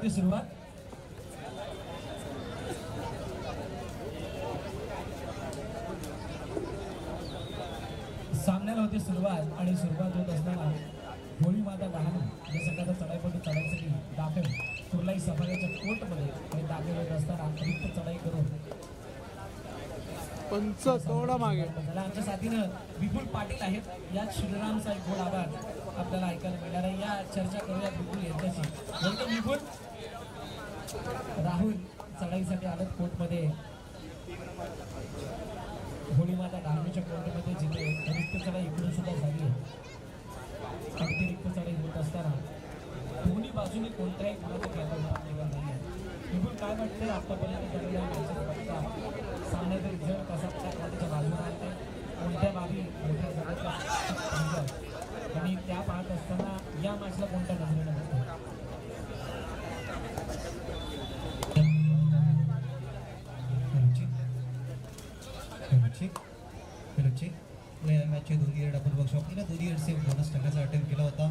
होती सुरुवात. सामन्याला होती सुरुवात आणि सुरुवात होत असताना होळी माता डहाणू या सगळ्याचा चढाईपट्टी चढायसाठी दाखल. कुर्लाई सफारीच्या कोर्टमध्ये आणि दाखल होत असताना रिक्त चढाई करून. पंच थोडा मागे. आमच्या साथीनं विपुल पाटील आहेत. या श्रीरामचा एक गोड आभार आपल्याला ऐकायला मिळणार आहे. या चर्चा करूया विपुल यांच्याशी. विपुल. राहुल चढाईसाठी आलत कोर्टमध्ये. होळी माता डहाणूच्या कोर्टमध्ये जिथे रिक्त चढाई इकडून सुद्धा झाली आहे. अगदी रिक्त चढाई होत असताना दोन्ही बाजूने कोणत्याही गुणाचा खेळता निघाला नाही आहे काय वाटतंय? आतापर्यंत झालेल्या मॅचेस बघता सामन्याचा कसा त्या कोणाच्या बाजूने आणते कोणत्या बाबी मोठ्या झाल्याच्या आणि त्या पाहत असताना या मॅचला कोणत्या नजरेनं या दोन्ही रेड आपण बघू शकतो ना दोन्ही रेड सेम बोनस टाकायचा अटेम्प्ट केला होता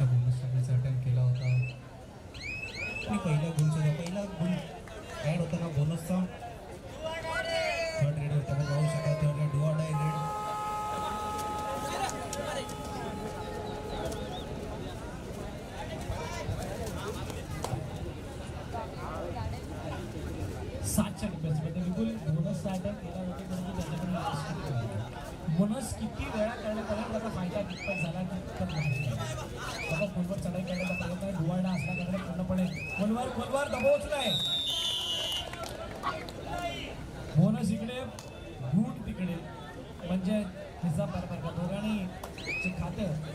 बोनस टाकायचा अटेम्प्ट केला होता आणि पहिला गुण सुद्धा पहिला गुण ॲड होता ना बोनसचा थर्ड रेड होता आपण पाहू शकता थर्ड रेड डुआड आहे रेड सातच्या डिफेन्समध्ये विपुल बोनस अटॅक केला होता परंतु त्याच्याकडे last kick होता. बोनस किती वेळा करण्यात आला त्याचा फायदा कितपत झाला कितपत नाही बाबा फोनवर चढाई करण्याचा प्रयत्न डुवाडा असला त्याकडे पूर्णपणे फोनवर फोनवर दबोचलाय बोनस इकडे गुण तिकडे म्हणजे हिसाब बरोबर का दोघांनी हाय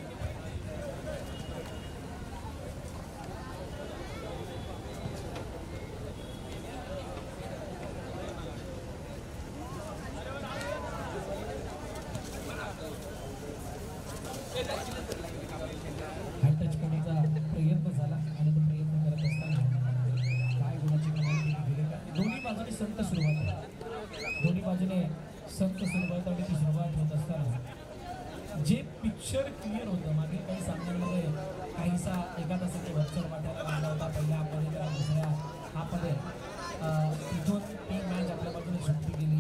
प्रयत्न झाला आणि तो प्रयत्न करत असताना काय गुणाची दोन्ही बाजूने संत सुरुवात दोन्ही बाजूने संत सुरुवात आणि ती सुरुवात होत असताना जे पिक्चर क्लिअर होतं मागे काही सामन्यांमध्ये काहीसा एका तासाचे वरचढ वाटायला लागला होता पहिल्या हाफमध्ये दुसऱ्या हा अं, तिथून ती मॅच आपल्या बाजूने सुटली गेली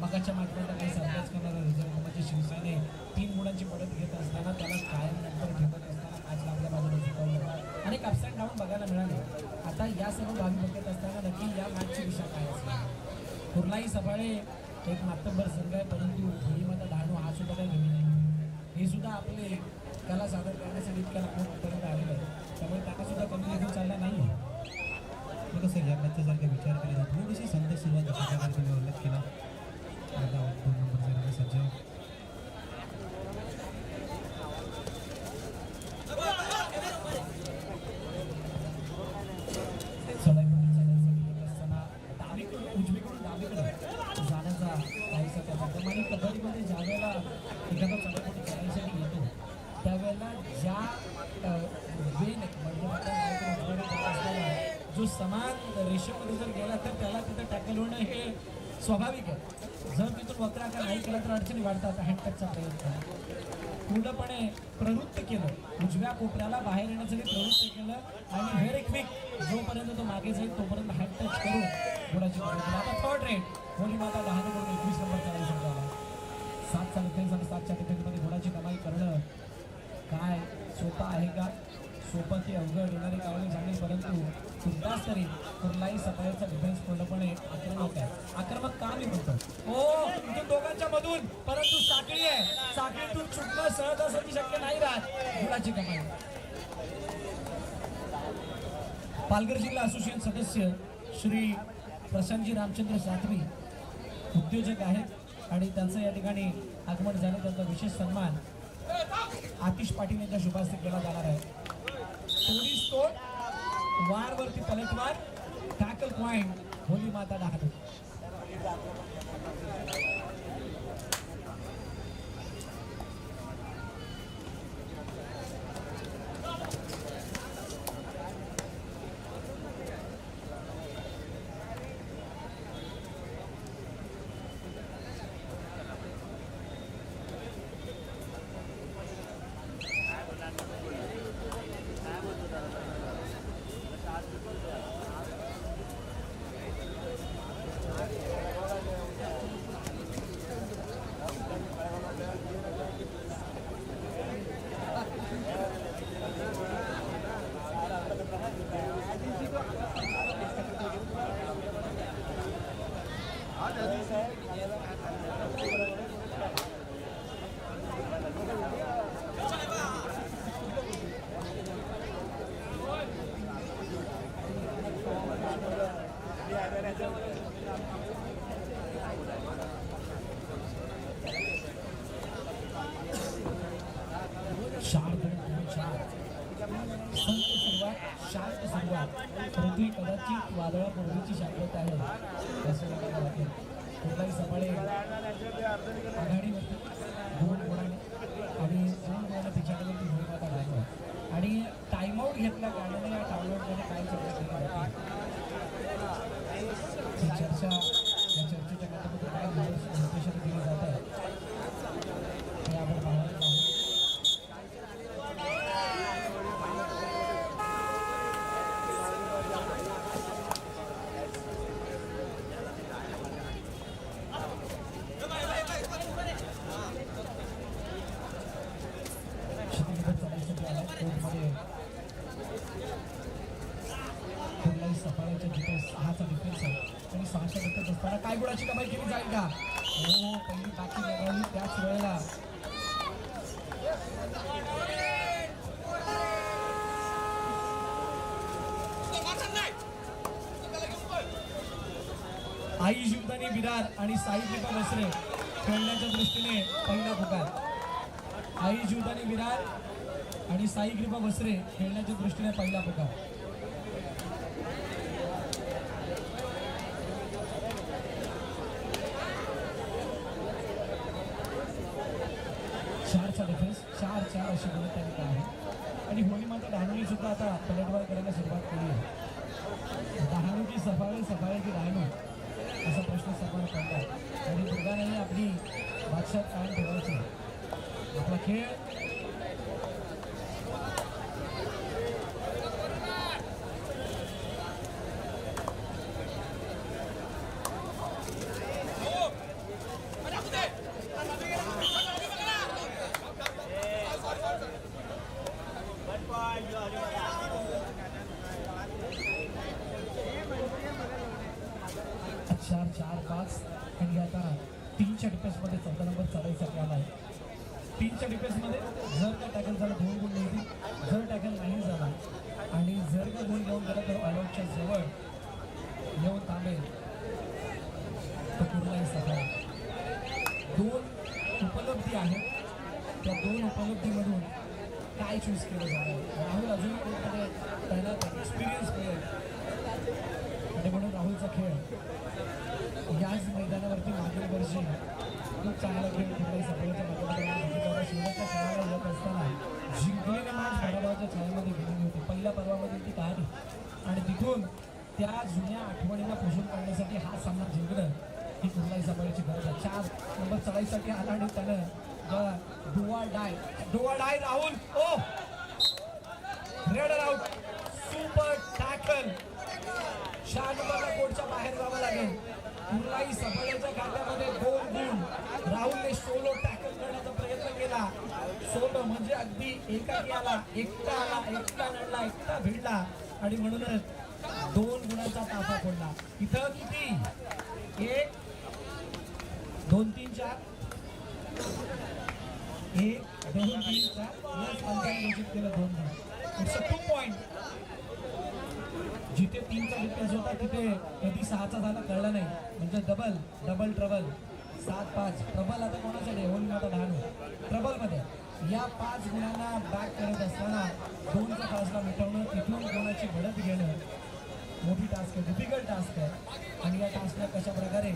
मगाच्या मॅचमध्ये काही सरप्राईज करणारा रिझल्ट म्हणजे शिवसेने तीन गुणांची मदत घेत असताना त्याला कायम नंतर ठेवत असताना मॅचला आपल्या बाजूने जिंकवलं अनेक अप्स अँड डाऊन बघायला मिळाले आता या सर्व बाबी बघत असताना नक्की या मॅचची दिशा काय असेल कुर्लाही सफाळे एक मातब्बर संघ आहे परंतु धुळीमाता डहाणू हा सुद्धा काही नाही हे सुद्धा आपले कला सादर करण्यासाठी इतक्या लांबपर्यंत आलेलं आहे त्यामुळे त्यांना सुद्धा कमी लेखून चालला नाही आहे मग कसं या मॅचचा विचार केला जातो थोडीशी संत सुरुवात अशा प्रकारे तुम्ही उल्लेख केला. दोन नंबरचा रंग उजवीकडून डावीकडे जाण्याचा काहीसा त्याचा. कबड्डीमध्ये ज्या एखादा चढाईमध्ये चढाईसाठी येतो त्यावेळेला ज्या अ, वेन म्हणजे आता डावीकडून उजवीकडे जात असताना जो समान रेषेमध्ये जर गेला तर त्याला तिथं टॅकल होणं हे स्वाभाविक आहे. जर तिथून वक्राकार नाही केला तर अडचणी वाढतात. हँडटॅकचा प्रयत्न पूर्णपणे प्रवृत्त केलं. उजव्या कोपऱ्याला बाहेर येण्यासाठी प्रवृत्त केलं आणि व्हेरी क्विक जोपर्यंत तो मागे जाईल तोपर्यंत हँड टच करून गुणाची आता थर्ड रेट होली माता दहा नंबर एकवीस नंबर चालू शकला सातचा डिफेन्स आणि सातच्या डिफेन्समध्ये घोडाची कमाई करणं काय सोपं आहे का? सोपं की अवघड येणारी कावळे झाली परंतु सुद्धाच तरी कुठलाही सकाळचा डिफेन्स पूर्णपणे आक्रमक आहे. आक्रमक का मी म्हणतो? हो इथून दोघांच्या मधून परंतु साखळी आहे. साखळीतून चुकणं सहजासहजी शक्य नाही राहत. मुलाची कमाई. पालघर जिल्हा असोसिएशन सदस्य श्री प्रशांतजी रामचंद्र सातवी उद्योजक आहेत आणि त्यांचं या ठिकाणी आगमन झालं त्यांचा विशेष सन्मान आतिश पाटील यांच्या शुभास्ते केला जाणार आहे. पोलीस कोट वारवरती पलटवार टॅकल पॉइंट होली माता डहाणू आई जीवदानी विरार आणि साई दीपा बसरे खेळण्याच्या दृष्टीने पहिला पुकार आई जीवदानी विरार आणि साई कृपा बसरे खेळण्याच्या दृष्टीने पहिला पुकार चारचा डिफेन्स चार चार अशी गुण त्यांनी आहे. आणि होळी माता डहाणूनी सुद्धा आता पलटवार करायला सुरुवात केली आहे. डहाणूची सफाळे सफाळीची डहाणू. असा प्रश्न सर्वांना पडला. आणि दुर्गानेही आपली बादशाह कायम ठेवायची. आपला खेळ चार चार पाच आणि आता तीनच्या डिफेन्समध्ये चौथा नंबर चढायसाठी आला आहे तीनच्या डिफेन्समध्ये जर का टॅकल झाला दोन गुण मिळतील जर टॅकल नाही झाला आणि जर का गुण घेऊन गेला तर ऑलआउटच्या जवळ येऊन थांबेल. तर कुठलाही सफळ दोन उपलब्धी आहेत. त्या दोन उपलब्धीमधून काय चूज केलं जाणार? राहुल अजून कोणत्या त्याला एक्सपिरियन्स मिळेल आणि म्हणून राहुलचा खेळ. याच मैदानावरती मागील वर्षी खूप चांगला खेळ कुठलाही सफळच्या असताना जिंकलेली मॅच खराबाच्या छायामध्ये गेलेली होती. पहिल्या पर्वामध्ये ती काढली आणि तिथून त्या जुन्या आठवणीला पुसून काढण्यासाठी हा सामना जिंकणं ही कुठलाही सफळची गरज आहे. चार नंबर चढाईसाठी आला आणि त्यानं do or die do or die Rahul. O! Raid out super tackle. चार नंबरला कोर्टच्या बाहेर जावं लागेल. कुठलाही सफाळ्याच्या गाड्यामध्ये दोन गुण. राहुलने सोलो टॅकल सोनं म्हणजे अगदी एकाकी आला एकटा आला एकटा लढला एकटा भिडला. आणि म्हणूनच दोन गुणाचा ताफा पडला इथं किती? एक दोन तीन चार. एक दोन तीन चार. घोषित केलं दोन गुण. इट्स अ टू पॉइंट जिथे तीनचा डिफरन्स होता तिथे कधी सहाचा झाला कळला नाही. म्हणजे डबल डबल ट्रबल सात पाच. ट्रबल आता कोणासाठी होऊन आता डहाणू ट्रबलमध्ये या पाच गुणांना बॅक करत असताना दोनचा फासला मिटवणं तिथून गुणाची भडत घेणं मोठी टास्क आहे डिफिकल्ट टास्क आहे. आणि या टास्कला कशा प्रकारे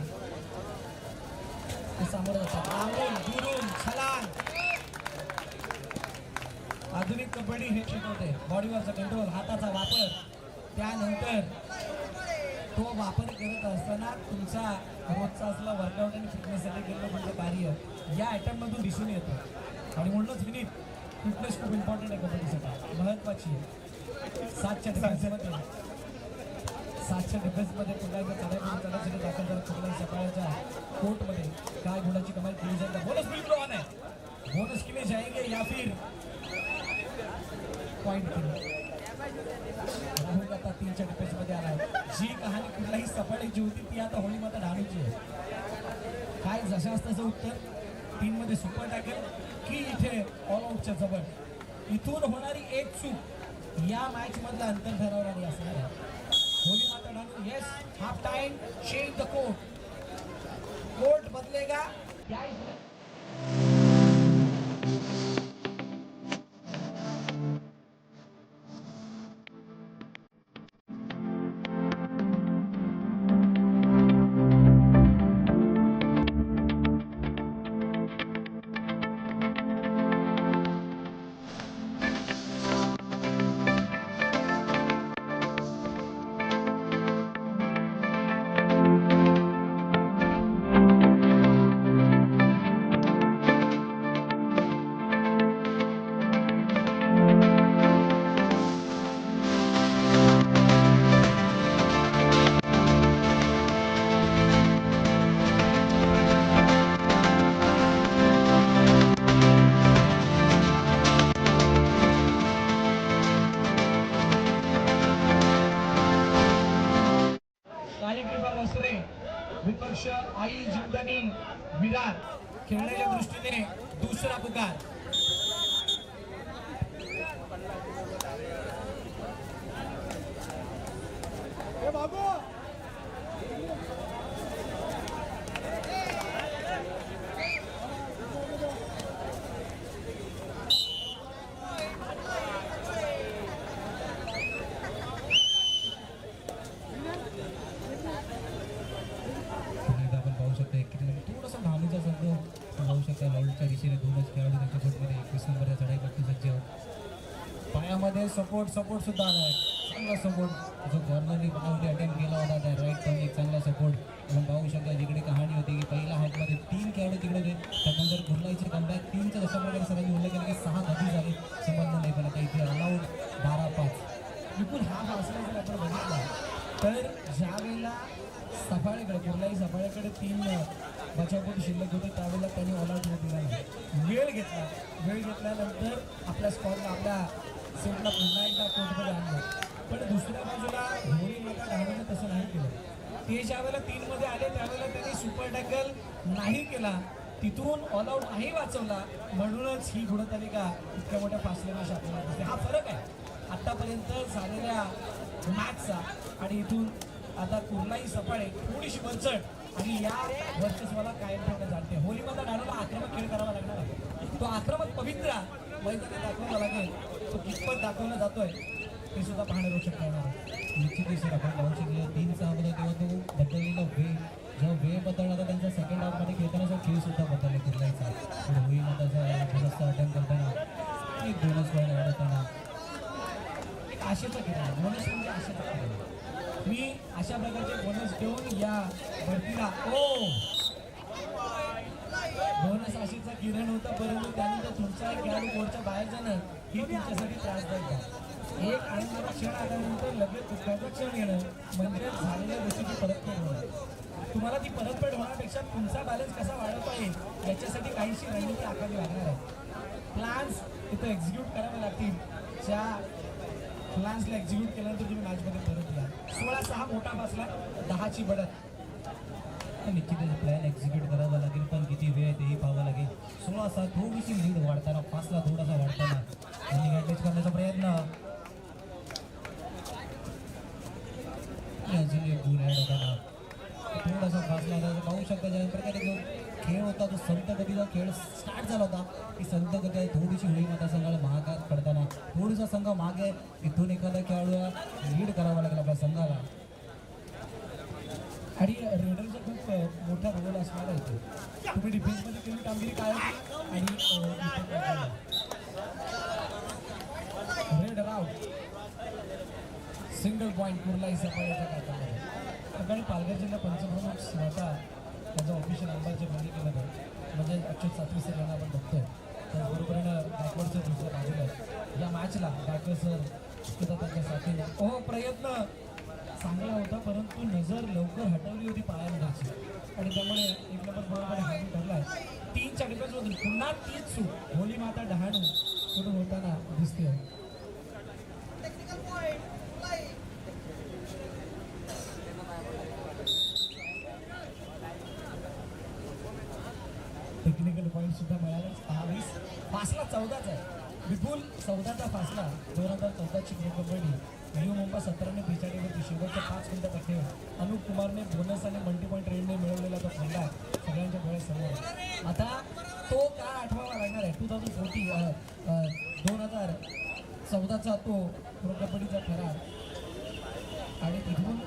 ते सामोरं जातात? छलान आधुनिक कबड्डी हे शिकवते. बॉडीवरचा कंट्रोल हाताचा वापर. त्यानंतर तो वापर करत असताना तुमचा रोजचा असला वर्कआउट आणि फिटनेससाठी केलेलं म्हणजे कार्य या आयटममधून दिसून येतं. आणि म्हणूनच विनीत फिटनेस खूप इम्पॉर्टंट आहे कबड्डीसाठी महत्वाची आहे सातच्या डिफेन्समध्ये सातच्या डिफेन्समध्ये पुन्हा एकदा चढाई करून चढायसाठी दाखल झाला कुठल्या सकाळच्या कोर्टमध्ये काय गुणाची कमाई केली जाते. बोनस बिल्कुल ऑन है बोनस के लिए जाएंगे या फिर. पॉईंट राहुल आता तीनच्या डिफेन्समध्ये आलाय. जी कहाणी कुठल्याही सफाळीची होती ती आता होळी माता ढाणूची आहे. काय जशाच तसं उत्तर? तीन मध्ये सुपर टाकेल. की इथे ऑल आउटच्या जवळ. इथून होणारी एक चूक या मॅच मधला अंतर ठरवणारी असणार आहे. होली माता ढाणू yes half time change the court court बदलेगा. सपोर्ट सपोर्ट सुद्धा आहे चांगला सपोर्ट जो कॉर्नरने बाउंड्री अटेम्प्ट केला होता त्या राईट पण एक चांगला सपोर्ट आपण पाहू शकता जिकडे कहाणी होती की पहिल्या हाफमध्ये तीन खेळाडू तिकडे होते. त्यानंतर कुर्लाईचे कमबॅक तीनचा जशा प्रकारे सगळ्यांनी उल्लेख केला की सहा कधी झाले. संबंध नाही पण आता इथे अलाउड बारा पाच. विपुल हा फासला जर आपण बघितला तर ज्या वेळेला सफाळेकडे कुर्लाई सफाळेकडे तीन बचावपूर शिल्लक होते त्यावेळेला त्यांनी ऑल आउट होत दिला. नाही वेळ घेतला. वेळ घेतल्यानंतर आपल्या स्कॉटला आपल्या सेटला पुन्हा एकदा कोर्टमध्ये आणलं. पण दुसऱ्या बाजूला होळी माता डहाणूने तसं नाही केलं. ते ज्या वेळेला तीनमध्ये आले त्यावेळेला त्यांनी सुपर टॅकल नाही केला. तिथून ऑल आऊट नाही वाचवला. म्हणूनच ही गुणतालिका इतक्या मोठ्या फासल्याने आपल्याला दिसते. हा फरक आहे. आत्तापर्यंत झालेल्या मॅचचा आणि इथून आता कुर्लाई सफाळे थोडीशी वरचढ आणि या वर्चस्वाला कायम ठेवण्यात जाते. होळीमध्ये डाळूला आक्रमक खेळ करावा लागणार आहे. तो आक्रमक पवित्रा मैदानात दाखवावा लागेल. तो कितपत दाखवला जातोय ते सुद्धा पाहणं रोचक करणार आहे. निश्चितच आपण पाहू शकलो तीन सहामध्ये तेव्हा तो बदललेला वे जेव्हा वे बदलला होता त्यांचा सेकंड हाफमध्ये खेळताना जो खेळ सुद्धा बदलले कुर्लाईचा पुढे होई मताचा थोडासा अटेम्प्ट करताना एक बोनस पॉईंट ॲड एक आशेचा किरण बोनस म्हणजे आशेचा किरण. मी अशा प्रकारचे बोनस घेऊन या भरतीला ओ! बोनस आशेचा किरण होता परंतु त्यानंतर तुमचा खेळाडू कोर्टच्या बाहेर जाणं ही तुमच्यासाठी त्रासदायक आहे एक आनंदाचा क्षण आल्यानंतर लगेच दुःखाचा क्षण येणं म्हणजे झालेल्या गोष्टीची परतफेड होणं. तुम्हाला ती परतफेड होण्यापेक्षा तुमचा बॅलन्स कसा वाढवता येईल याच्यासाठी काहीशी रणनीती आखावी लागणार आहे. प्लॅन्स तिथं एक्झिक्यूट करावे लागतील. ज्या प्लॅन्सला एक्झिक्यूट केल्यानंतर तुम्ही मॅचमध्ये परत या. सोळा सहा मोठा बसला दहाची बढत निश्चितच प्लॅन एक्झिक्यूट करावा लागेल पण किती वेळ तेही पाहावं लागेल. सोळा सात थोडीशी लीड वाढताना पाचला थोडासा वाढताना आणि ॲडजस्ट करण्याचा प्रयत्न. आणि अजून एक गुण ॲड होताना थोडासा फासला होता पाहू शकता ज्या प्रकारे जो खेळ होता तो संत गतीचा खेळ स्टार्ट झाला होता. की संत गती थोडीशी होई माता संघाला महागात पडताना थोडासा संघ मागे इथून एखादा खेळाडूला लीड करावा लागेल आपल्या संघाला. आणि रेडरचा खूप मोठा रोल असणार आहे तुम्ही डिफेन्समध्ये केली कामगिरी काय आणि रेड राव सिंगल पॉईंट कुर्लाई सफाळ्याच्या आहे सकाळी पालघर जिल्हा पंचप्रमुख स्वतः त्याचं ऑफिशियल अंबाच्या भूमिकेमध्ये म्हणजे अक्षय सातवी सर यांना आपण बघतोय त्याचबरोबरीनं गायकवाडचं दुसऱ्या बाजूला या मॅचला गायकवाड सर सुद्धा त्यांच्या साथीनं हो. प्रयत्न. चांगला होता परंतु नजर लवकर हटवली होती पायानगरची आणि त्यामुळे एक नंबर बरोबर हानी ठरलाय तीनच्या डिफेन्समधून पुन्हा तीच चूक होली माता डहाणू कुठून होताना दिसते. टेक्निकल पॉईंट सुद्धा मिळाले सहावीस फासला चौदाच आहे. विपुल चौदाचा फासला. दोन हजार चौदाची प्रो कबड्डी रिओ मुंबा सतराने बेचाळीवरती शेवटच्या पाच मिनिटात अखेर अनुप कुमारने बोनस आणि मल्टी पॉईंट रेडने मिळवलेला तो फंडा सगळ्यांच्या डोळ्यासमोर आता तो काळ आठवावा लागणार आहे? टू थाउजंड फोर्टी दोन हजार चौदाचा तो प्रो कबड्डीचा ठराव आणि तिथून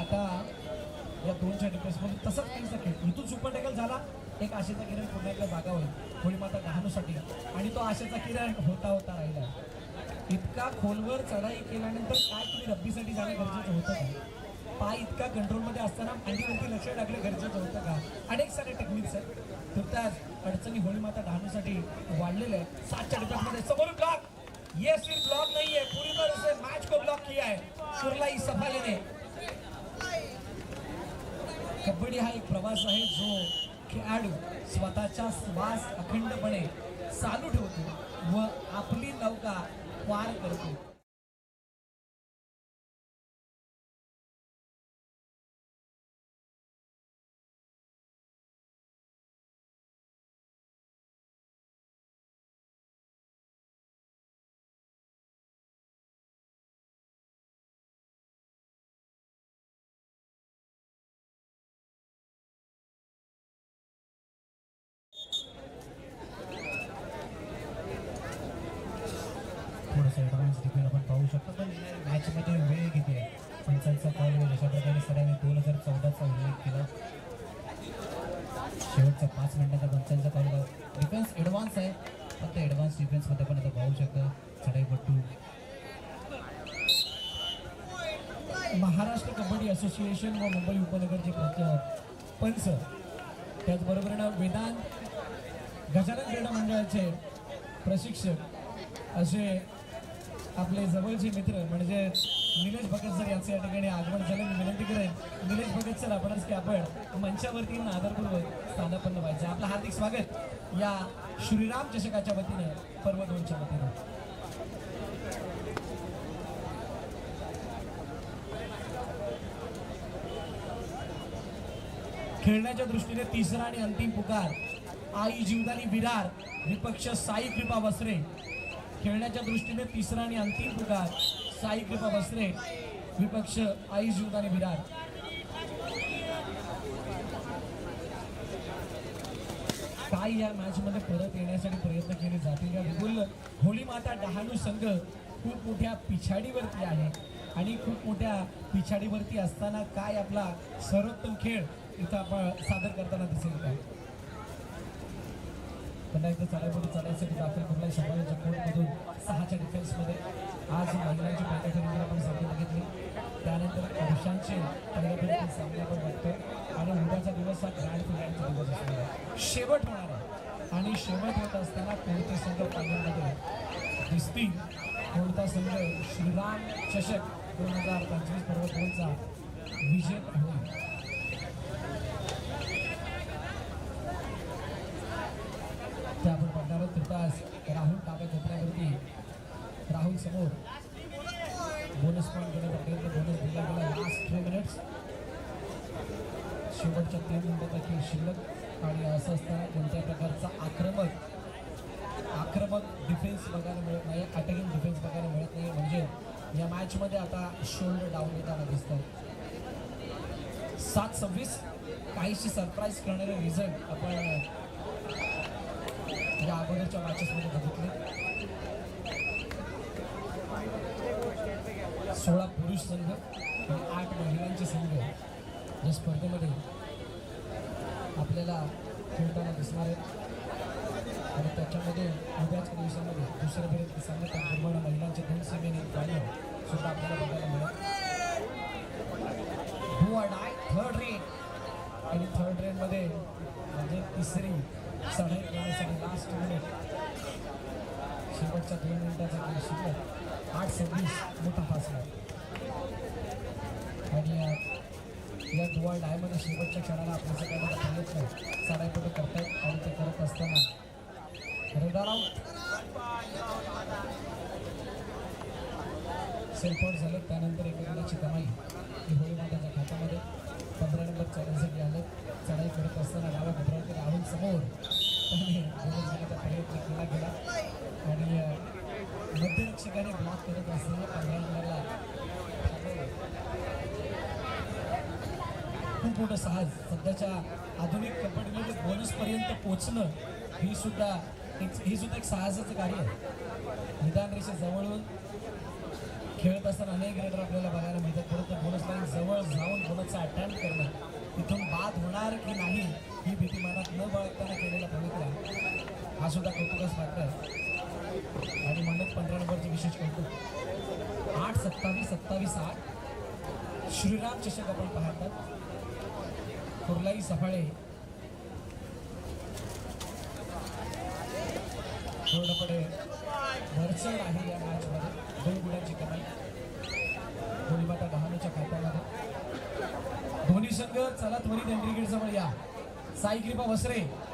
आता या दोनच्या डिफेन्समध्ये तसंच काहीसा खेळ. इथून सुपर टॅकल झाला. एक आशेचा किरण पुन्हा एकदा जागा होईल होळी माता डहाणूसाठी. आणि तो आशेचा किरण होता होता राहिला. इतका खोलवर चढाई केल्यानंतर काय तुम्ही रब्बीसाठी जाणं गरजेचं होतं का? पाय इतका कंट्रोलमध्ये असताना मांडीवरती लक्ष टाकणं गरजेचं होतं का? अनेक सारे टेक्निक्स आहेत. तर त्या अडचणी होळी माता डहाणूसाठी वाढलेल्या आहेत. सातच्या डिफेन्समध्ये समोर का ये सिर्फ ब्लॉक नहीं है पूरी तरह से मैच को ब्लॉक किया है। कुर्लाई सफाले ने। कबड्डी हा एक प्रवास आहे जो खेळाडू स्वतःचा श्वास अखंडपणे चालू ठेवतो व आपली नौका पार करतो. मध्ये पण आता पाहू शकता. चढाईपट्टू महाराष्ट्र कबड्डी असोसिएशन व मुंबई उपनगरचे पंच त्याचबरोबर वेदांत गजानन क्रीडा मंडळाचे प्रशिक्षक असे आपले जवळचे मित्र म्हणजे निलेश भगत सर यांचं या ठिकाणी आगमन झालं. मी विनंती करेन निलेश भगत सर आपणच की आपण मंचावरती आदरपूर्वक स्थानापन्न व्हायचं. आपलं हार्दिक स्वागत या श्रीराम चषकाच्या वतीनं पर्व दोनच्या वतीनं. खेळण्याच्या दृष्टीने तिसरा आणि अंतिम पुकार. आई जीवदानी विरार विपक्ष साई कृपा वस्त्रे खेळण्याच्या दृष्टीने तिसरा आणि अंतिम पुकार साई कृपा वस्त्रे विपक्ष आई जीवदानी विरार. काय या मॅच मध्ये परत येण्यासाठी प्रयत्न केले जातील. या विपुल होळी माता डहाणू संघ खूप मोठ्या पिछाडीवरती आहे. आणि खूप मोठ्या पिछाडीवरती असताना काय आपला सर्वोत्तम खेळ इथं आपण सादर करताना दिसेल काय पुन्हा एकदा चढाईमध्ये चढायसाठी दाखल कुठलाही शंभराच्या कोर्टमधून सहाच्या डिफेन्समध्ये आज महिलांची पहिल्या फेरीमध्ये आपण सामने बघितले. त्यानंतर पुरुषांचे पहिल्या फेरीतील सामने आपण बघतोय आणि उद्याचा दिवस हा ग्रँड फिनालचा दिवस असणार आहे. शेवट होणार आहे. आणि शेवट होत असताना कोणते संघ फायनलमध्ये दिसतील कोणता संघ? श्रीराम चषक दोन हजार पंचवीस पर्व दोनचा विजेता ते आपण बघणार आहोत तुर्तास राहुल डाव्या कोपऱ्यावरती. राहुल समोर. बोनस पॉईंट घेण्याचा प्रयत्न बोनस दिला गेला. लास्ट थ्री मिनिट्स शेवटच्या तीन मिनिटाचा खेळ शिल्लक आणि असं असताना कोणत्या प्रकारचा आक्रमक आक्रमक डिफेन्स बघायला मिळत नाही. अटॅकिंग डिफेन्स बघायला मिळत नाही. म्हणजे या मॅचमध्ये आता शोल्डर डाऊन येताना दिसतात सात सव्वीस. काहीशी सरप्राईज करणारे रिझल्ट आपण या अगोदरच्या मॅचेसमध्ये बघितले. सोळा पुरुष संघ आणि आठ महिलांचे संघ या स्पर्धेमध्ये आपल्याला खेळताना दिसणार आहेत. आणि त्याच्यामध्ये उद्याच्या दिवसामध्ये दुसऱ्या फेरीत सामने त्याचप्रमाणे महिलांचे दोन सेमीने आणि सुद्धा आपल्याला बघायला मिळत डू अ थर्ड रेन आणि थर्ड रेटमध्ये म्हणजे तिसरी चढाई करण्यासाठी लास्ट मिनिट शेवटच्या दोन मिनिटाचा खेळ शिकत आठ सव्वीस मोठा फासला आणि या दुवा डायमध्ये शेवटच्या खेळाला आपल्या सगळ्यांना प्रयत्न चढाईपटू करतायत आणि ते करत असताना रेडार आउट झालं. त्यानंतर एका गुणाची कमाई. ही होळी माताच्या खात्यामध्ये. पंधरा नंबर चॅलेंज असताना डाव्या कोपऱ्यावरती राहुल समोर. प्रयत्न केला गेला. आणि मध्यरक्षकाने ब्लॉक करत असताना पंधरा नंबरला खूप मोठं साहस सध्याच्या आधुनिक कबड्डीमध्ये बोनसपर्यंत पोचणं ही सुद्धा एक ही सुद्धा एक साहसाचं कार्य आहे. निदान रेषे जवळून खेळत असताना अनेक रेडर आपल्याला बघायला मिळतात. परंतु बोनस लाईन जवळ जाऊन बोनसचा अटेम्प्ट करणं तिथून बाद होणार की नाही ही भीती मनात न बाळगताना केलेला पवित्रा हा सुद्धा कौतुकास पात्र आहे. आणि म्हणूनच पंधरा नंबरचे विशेष कौतुक. आठ सत्तावीस सत्तावीस आठ. श्रीराम चषक आपण पाहतात. कुर्लाई सफाळे. पूर्णपणे भरचड आहे या मॅचमध्ये दोन गुणांची कमाई. दोन्ही डहाणूच्या खात्यामध्ये. संघ चला त्वरित एंट्री गेट जवळ या. साई कृपा वसरे.